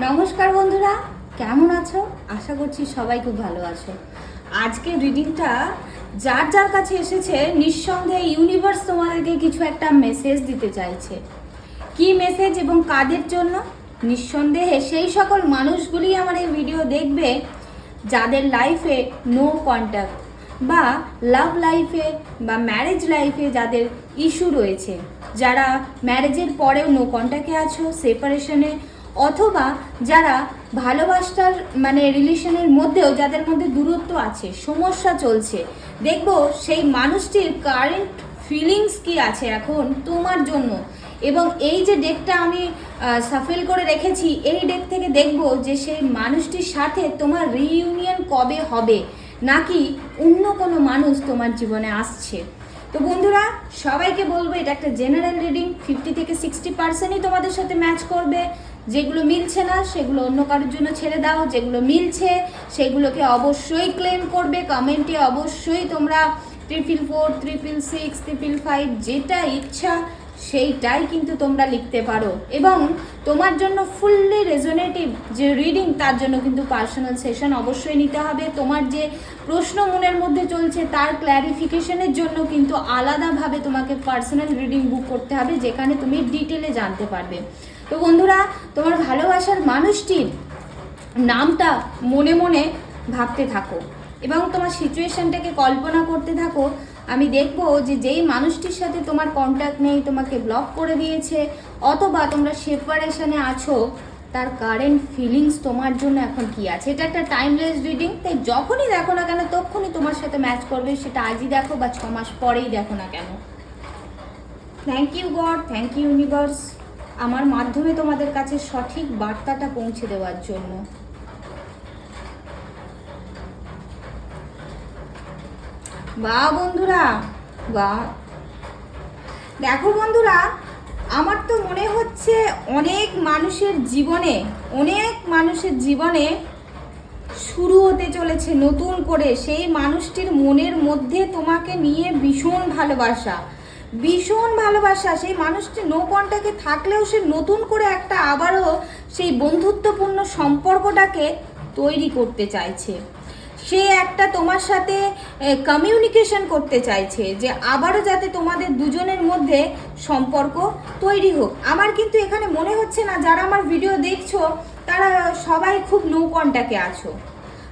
নমস্কার বন্ধুরা, কেমন আছো? আশা করছি সবাই খুব ভালো আছো। আজকের রিডিংটা যার যার কাছে এসেছে, নিঃসন্দেহে ইউনিভার্স তোমাদেরকে কিছু একটা মেসেজ দিতে চাইছে। কি মেসেজ এবং কাদের জন্য? নিঃসন্দেহে সেই সকল মানুষগুলি আমার এই ভিডিও দেখবে, যাদের লাইফে নো কন্ট্যাক্ট বা লাভ লাইফে বা ম্যারেজ লাইফে যাদের ইস্যু রয়েছে। যারা ম্যারেজের পরেও নো কন্ট্যাক্টে আছো সেপারেশনে অথবা যারা ভালোবাসার মানে রিলেশনের মধ্যেও যাদের মধ্যে দূরত্ব আছে, সমস্যা চলছে, দেখব সেই মানুষটির কারেন্ট ফিলিংস কি আছে এখন তোমার জন্য? এবং এই যে ডেকটা আমি সাফেল করে রেখেছি, এই ডেক থেকে দেখব যে সেই মানুষটির সাথে তোমার রিইউনিয়ন কবে হবে? নাকি অন্য কোনো মানুষ তোমার জীবনে আসছে? তো বন্ধুরা, সবাইকে বলব এটা একটা জেনারেল রিডিং ফিফটি থেকে সিক্সটি পার্সেন্টই তোমাদের সাথে ম্যাচ করবে। যেগুলো মিলছে না, সেগুলো অন্য কারোর জন্য ছেড়ে দাও, যেগুলো মিলছে, সেগুলোকে অবশ্যই ক্লেম করবে। কমেন্টে অবশ্যই তোমরা triple four triple six triple five যেটা ইচ্ছা সেইটাই কিন্তু তোমরা লিখতে পারো। এবং তোমার জন্য ফুললি রেজোনেটিভ যে রিডিং তার জন্য কিন্তু পার্সোনাল সেশন অবশ্যই নিতে হবে। তোমার যে প্রশ্ন মনের মধ্যে চলছে, তার ক্ল্যারিফিকেশনের জন্য কিন্তু আলাদাভাবে তোমাকে পার্সোনাল রিডিং বুক করতে হবে, যেখানে তুমি ডিটেলে জানতে পারবে। তো বন্ধুরা, তোমার ভালোবাসার মানুষটির নামটা মনে মনে ভাবতে থাকো এবং তোমার সিচুয়েশনটাকে কল্পনা করতে থাকো। আমি দেখব যে যেই মানুষটির সাথে তোমার কন্ট্যাক্ট নেই, তোমাকে ব্লক করে দিয়েছে, অথবা তোমরা সেপারেশানে আছো, তার কারেন্ট ফিলিংস তোমার জন্য এখন কি আছে? এটা একটা টাইমলেস রিডিং তাই যখনই দেখো না কেন, তখনই তোমার সাথে ম্যাচ করবে, সেটা আজই দেখো বা ছ মাস পরেই দেখো না কেন। Thank you God thank you universe আমার মাধ্যমে তোমাদের কাছে সঠিক বার্তাটা পৌঁছে দেওয়ার জন্য। বা বন্ধুরা, বা দেখো বন্ধুরা, আমার তো মনে হচ্ছে অনেক মানুষের জীবনে, অনেক মানুষের জীবনে শুরু হতে চলেছে নতুন করে। সেই মানুষটির মনের মধ্যে তোমাকে নিয়ে ভীষণ ভালোবাসা। ভীষণ ভালোবাসা। সেই মানুষটি নো কন্ট্যাক্টে থাকলেও সে নতুন করে একটা আবারও সেই বন্ধুত্বপূর্ণ সম্পর্কটাকে তৈরি করতে চাইছে। সে একটা তোমার সাথে কমিউনিকেশন করতে চাইছে যে আবারও যাতে তোমাদের দুজনের মধ্যে সম্পর্ক তৈরি হোক। আমার কিন্তু এখানে মনে হচ্ছে না, যারা আমার ভিডিও দেখছ, তারা সবাই খুব নো কন্ট্যাক্টে আছো।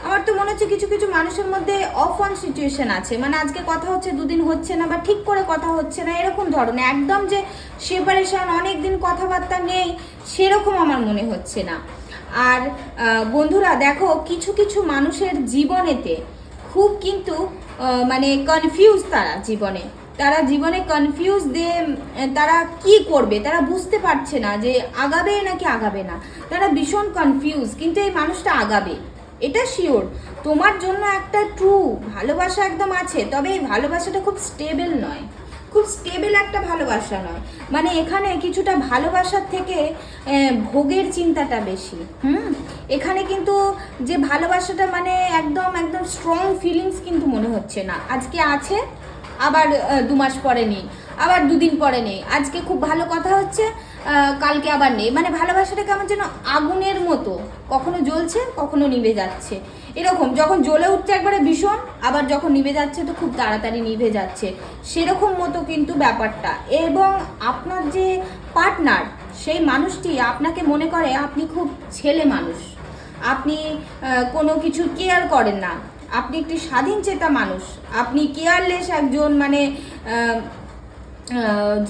আমার তো মনে হচ্ছে কিছু কিছু মানুষের মধ্যে অফ অন সিচুয়েশন আছে। মানে আজকে কথা হচ্ছে, দুদিন হচ্ছে না বা ঠিক করে কথা হচ্ছে না, এরকম ধরনের। একদম যে সেপারেশন অনেক দিন কথাবার্তা নেই, সেরকম আমার মনে হচ্ছে না। আর বন্ধুরা, দেখো, কিছু কিছু মানুষের জীবনেতে খুব কিন্তু মানে কনফিউজ তারা জীবনে। তারা জীবনে কনফিউজ দিয়ে তারা কি করবে? তারা বুঝতে পারছে না যে আগাবে নাকি আগাবে না। তারা ভীষণ কনফিউজ কিন্তু এই মানুষটা আগাবে। এটা শিওর তোমার জন্য একটা ট্রু ভালোবাসা একদম আছে, তবে এই ভালোবাসাটা খুব স্টেবল নয়। খুব স্টেবল একটা ভালোবাসা নয়। মানে এখানে কিছুটা ভালোবাসার থেকে ভোগের চিন্তাটা বেশি, হুম? এখানে কিন্তু যে ভালোবাসাটা মানে একদম একদম স্ট্রং ফিলিংস কিন্তু মনে হচ্ছে না। আজকে আছে, আবার দু মাস পরে নেই, আবার দুদিন পরে নেই। আজকে খুব ভালো কথা হচ্ছে কালকে আবার নেই। মানে ভালোবাসাটা কেমন যেন আগুনের মতো। কখনো জ্বলছে, কখনো নিভে যাচ্ছে। এরকম, যখন জ্বলে উঠছে একবারে ভীষণ, আবার যখন নিভে যাচ্ছে তো খুব তাড়াতাড়ি নিভে যাচ্ছে। সেরকম মতো কিন্তু ব্যাপারটা। এবং আপনার যে পার্টনার, সেই মানুষটি আপনাকে মনে করে আপনি খুব ছেলে মানুষ। আপনি কোনো কিছু কেয়ার করেন না। আপনি একটি স্বাধীন চেতা মানুষ। আপনি কেয়ারলেস একজন মানে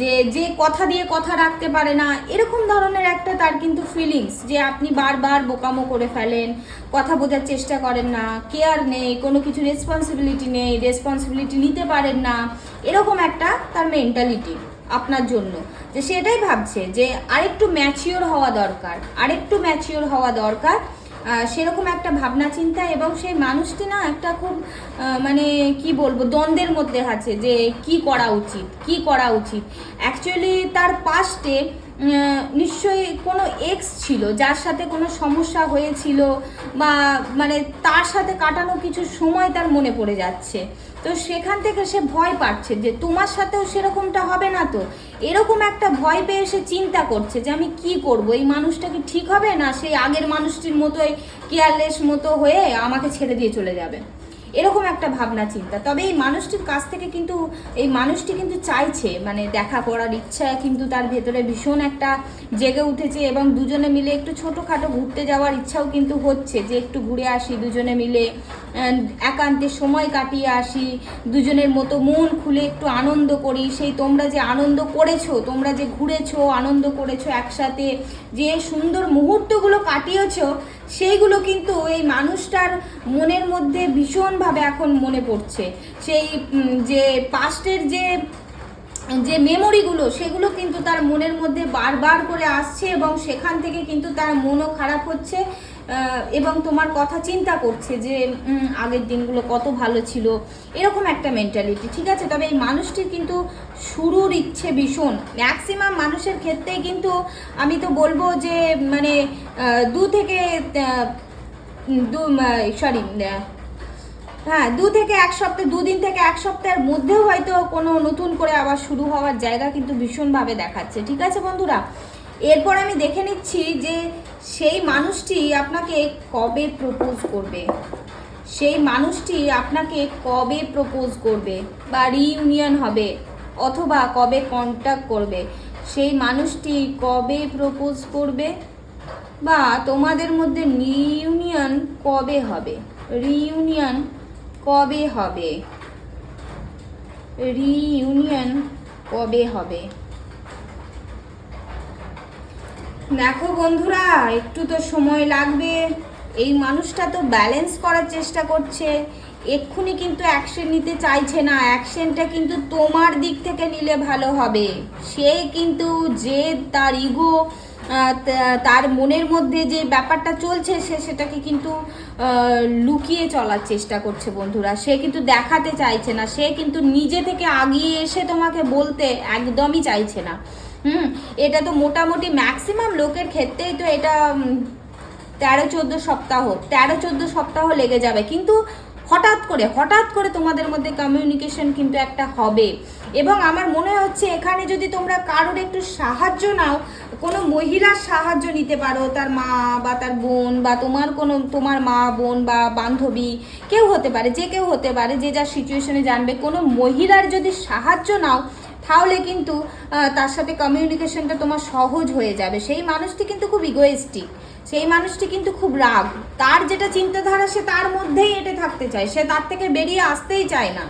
যে যে কথা দিয়ে কথা রাখতে পারে না, এরকম ধরনের একটা তার কিন্তু ফিলিংস যে আপনি বারবার বোকামো করে ফেলেন, কথা বোঝার চেষ্টা করেন না কেয়ার নেই, কোনো কিছু রেসপন্সিবিলিটি নেই রেসপন্সিবিলিটি নিতে পারেন না, এরকম একটা তার মেন্টালিটি আপনার জন্য। যে সেটাই ভাবছে যে আরেকটু ম্যাচিওর হওয়া দরকার, আরেকটু ম্যাচিওর হওয়া দরকার সেরকম একটা ভাবনা, চিন্তা এবং সেই মানুষটি না একটা খুব মানে কি বলব, দ্বন্দ্বের মধ্যে আছে যে কি করা উচিত, কি করা উচিত। অ্যাকচুয়ালি তার পাস্টে নিশ্চয়ই কোনো এক্স ছিল যার সাথে কোনো সমস্যা হয়েছিল বা মানে তার সাথে কাটানো কিছু সময় তার মনে পড়ে যাচ্ছে। তো সেখান থেকে সে ভয় পাচ্ছে যে তোমার সাথেও সেরকমটা হবে না তো। এরকম একটা ভয় পেয়ে সে চিন্তা করছে যে আমি কি করব? এই মানুষটা কি ঠিক হবে না সেই আগের মানুষটির মতোই কেয়ারলেস মতো হয়ে আমাকে ছেড়ে দিয়ে চলে যাবে? এরকম একটা ভাবনা চিন্তা। তবে এই মানুষটির কাছ থেকে কিন্তু, এই মানুষটি কিন্তু চাইছে মানে দেখা করার ইচ্ছা কিন্তু তার ভেতরে ভীষণ একটা জেগে উঠেছে এবং দুজনে মিলে একটু ছোটোখাটো ঘুরতে যাওয়ার ইচ্ছাও কিন্তু হচ্ছে যে একটু ঘুরে আসি দুজনে মিলে। একান্তে সময় কাটিয়ে আসি, দুজনের মতো মন খুলে একটু আনন্দ করি। সেই তোমরা যে আনন্দ করেছ, তোমরা যে ঘুরেছো, আনন্দ করেছ একসাথে, যে সুন্দর মুহূর্তগুলো কাটিয়েছো, সেইগুলো কিন্তু এই মানুষটার মনের মধ্যে ভীষণভাবে এখন মনে পড়ছে। সেই যে পাস্টের যে যে মেমোরিগুলো সেগুলো কিন্তু তার মনের মধ্যে বারবার করে আসছে এবং সেখান থেকে কিন্তু তার মনও খারাপ হচ্ছে। এবং তোমার কথা চিন্তা করছে যে আগের দিনগুলো কত ভালো ছিল। এরকম একটা মেন্টালিটি ঠিক আছে? তবে এই মানুষটির কিন্তু শুরুর ইচ্ছে ভীষণ। ম্যাক্সিমাম মানুষের ক্ষেত্রেই কিন্তু আমি তো বলব যে মানে দু থেকে দু সরি হ্যাঁ দু থেকে এক সপ্তাহ, দুদিন থেকে এক সপ্তাহের মধ্যেও হয়তো কোনো নতুন করে আবার শুরু হওয়ার জায়গা কিন্তু ভীষণভাবে দেখাচ্ছে, ঠিক আছে বন্ধুরা? এরপর আমি দেখে নিচ্ছি যে সেই মানুষটি আপনাকে কবে প্রপোজ করবে? সেই মানুষটি আপনাকে কবে প্রপোজ করবে? বা রিইউনিয়ন হবে? অথবা কবে কন্ট্যাক্ট করবে? সেই মানুষটি কবে প্রপোজ করবে? বা তোমাদের মধ্যে রিইউনিয়ন কবে হবে? রিইউনিয়ন কবে হবে? রিইউনিয়ন কবে হবে? দেখো বন্ধুরা, একটু তো সময় লাগবে। এই মানুষটা তো ব্যালেন্স করার চেষ্টা করছে। এক্ষুনি কিন্তু অ্যাকশন নিতে চাইছে না। অ্যাকশনটা কিন্তু তোমার দিক থেকে নিলে ভালো হবে। সে কিন্তু যে তার ইগো তার মনের মধ্যে যে ব্যাপারটা চলছে, সে সেটাকে কিন্তু লুকিয়ে চলার চেষ্টা করছে বন্ধুরা। সে কিন্তু দেখাতে চাইছে না। সে কিন্তু নিজে থেকে আগিয়ে এসে তোমাকে বলতে একদমই চাইছে না। হুম, এটা তো মোটামুটি ম্যাক্সিমাম লোকের ক্ষেত্রেই তো এটা তেরো, চোদ্দ সপ্তাহ, তেরো, চোদ্দ সপ্তাহ লেগে যাবে। কিন্তু হঠাৎ করে হঠাৎ করে তোমাদের মধ্যে কমিউনিকেশন কিন্তু একটা হবে। এবং আমার মনে হচ্ছে এখানে যদি তোমরা কারোর একটু সাহায্য নাও, কোনো মহিলার সাহায্য নিতে পারো, তার মা বা তার বোন বা তোমার কোনো, তোমার মা, বোন বা বান্ধবী, কেউ হতে পারে, যে কেউ হতে পারে, যে যার সিচুয়েশনে জানবে, কোনো মহিলার যদি সাহায্য নাও তাহলে কিন্তু তার সাথে কমিউনিকেশনটা তোমার সহজ হয়ে যাবে। সেই মানুষটি কিন্তু খুব ইগোয়েস্টিক সেই মানুষটি কিন্তু খুব রাগ। তার যেটা চিন্তাধারা, সে তার মধ্যেই এটে থাকতে চায়। সে তার থেকে বেরিয়ে আসতেই চায় না,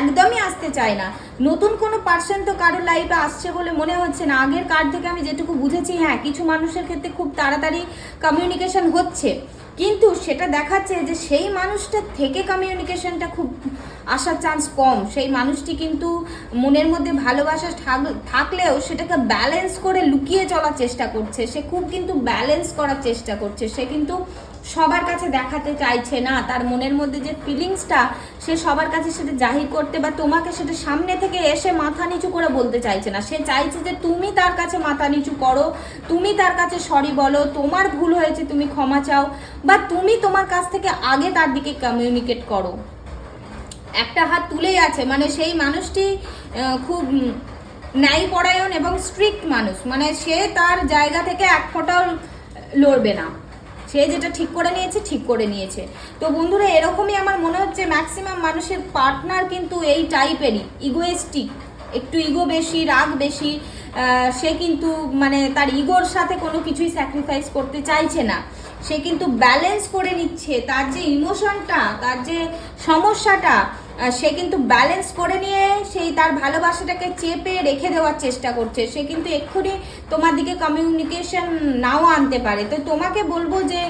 একদমই আসতে চায় না। নতুন কোনো পার্সন তো কারোর লাইফে আসছে বলে মনে হচ্ছে না। আগের কার থেকে আমি যেটুকু বুঝেছি হ্যাঁ কিছু মানুষের ক্ষেত্রে খুব তাড়াতাড়ি কমিউনিকেশন হচ্ছে। কিন্তু সেটা দেখাচ্ছে যে সেই মানুষটার থেকে কমিউনিকেশনটা খুব আসার চান্স কম। সেই মানুষটি কিন্তু মনের মধ্যে ভালোবাসা থাক- থাকলেও সেটাকে ব্যালেন্স করে লুকিয়ে চলার চেষ্টা করছে। সে খুব কিন্তু ব্যালেন্স করার চেষ্টা করছে। সে কিন্তু সবার কাছে দেখাতে চাইছে না। তার মনের মধ্যে যে ফিলিংসটা সে সবার কাছে সেটা জাহির করতে বা তোমাকে সেটা সামনে থেকে এসে মাথা নিচু করে বলতে চাইছে না। সে চাইছে যে তুমি তার কাছে মাথা নিচু করো, তুমি তার কাছে সরি বলো, তোমার ভুল হয়েছে, তুমি ক্ষমা চাও। বা তুমি তোমার কাছ থেকে আগে তার দিকে কমিউনিকেট করো। একটা হাত তুলেই আছে মানে সেই মানুষটি খুব ন্যায়পরায়ণ এবং স্ট্রিক্ট মানুষ মানে সে তার জায়গা থেকে এক ফোঁটাও লড়বে না। সে যেটা ঠিক করে নিয়েছে, ঠিক করে নিয়েছে। তো বন্ধুরা, এরকমই আমার মনে হচ্ছে ম্যাক্সিমাম মানুষের পার্টনার কিন্তু এই টাইপেরই ইগোয়েস্টিক একটু ইগো বেশি, রাগ বেশি সে কিন্তু মানে তার ইগোর সাথে কোনো কিছুই স্যাক্রিফাইস করতে চাইছে না। সে কিন্তু ব্যালেন্স করে নিচ্ছে। তার যে ইমোশনটা তার যে সমস্যাটা সে কিন্তু ব্যালেন্স করে নিয়ে সেই তার ভালোবাসাটাকে চেপে রেখে দেওয়ার চেষ্টা করছে। সে কিন্তু এক্ষুনি তোমার দিকে কমিউনিকেশন নাও আনতে পারে। তো তোমাকে বলব যে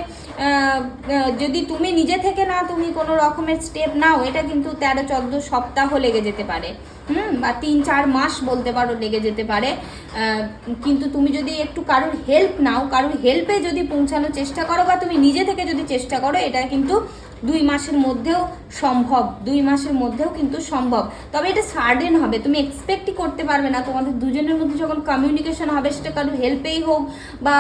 যদি তুমি নিজে থেকে না, তুমি কোনো রকমের স্টেপ নাও, এটা কিন্তু তেরো, চোদ্দ সপ্তাহ লেগে যেতে পারে। হুম? বা তিন, চার মাস বলতে পারো লেগে যেতে পারে। কিন্তু তুমি যদি একটু কারোর হেল্প নাও, কারোর হেল্পে যদি পৌঁছানোর চেষ্টা করো বা তুমি নিজে থেকে যদি চেষ্টা করো, এটা কিন্তু দুই মাসের মধ্যেও সম্ভব, দুই মাসের মধ্যেও কিন্তু সম্ভব। তবে এটা সার্ডেন হবে, তুমি এক্সপেক্টই করতে পারবে না। তোমাদের দুজনের মধ্যে যখন কমিউনিকেশন হবে, সেটা কারোর হেল্পেই হোক বা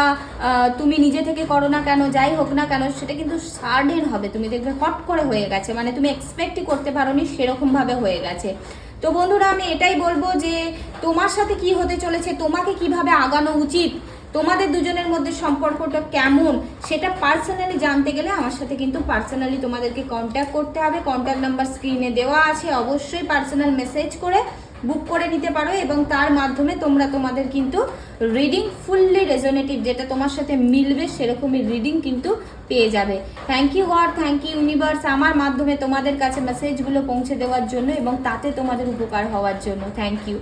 তুমি নিজে থেকে করো না কেন, যাই হোক না কেন, সেটা কিন্তু সার্ডেন হবে। তুমি দেখবে হট করে হয়ে গেছে মানে তুমি এক্সপেক্টই করতে পারো নি সেরকমভাবে হয়ে গেছে। তো বন্ধুরা, আমি এটাই বলব যে, তোমার সাথে কি হতে চলেছে, তোমাকে কীভাবে আগানো উচিত তোমাদের দুজনের মধ্যে সম্পর্কটা কেমন সেটা পার্সোনালি জানতে গেলে আমার সাথে কিন্তু পার্সোনালি তোমাদেরকে কন্ট্যাক্ট করতে হবে। কন্ট্যাক্ট নাম্বার স্ক্রিনে দেওয়া আছে। অবশ্যই পার্সোনাল মেসেজ করে বুক করে নিতে পারো এবং তার মাধ্যমে তোমরা তোমাদের কিন্তু রিডিং ফুললি রেজনেটিভ যেটা তোমার সাথে মিলবে সেরকমই রিডিং কিন্তু পেয়ে যাবে। Thank you God thank you universe আমার মাধ্যমে তোমাদের কাছে মেসেজগুলো পৌঁছে দেওয়ার জন্য এবং তাতে তোমাদের উপকার হওয়ার জন্য। Thank you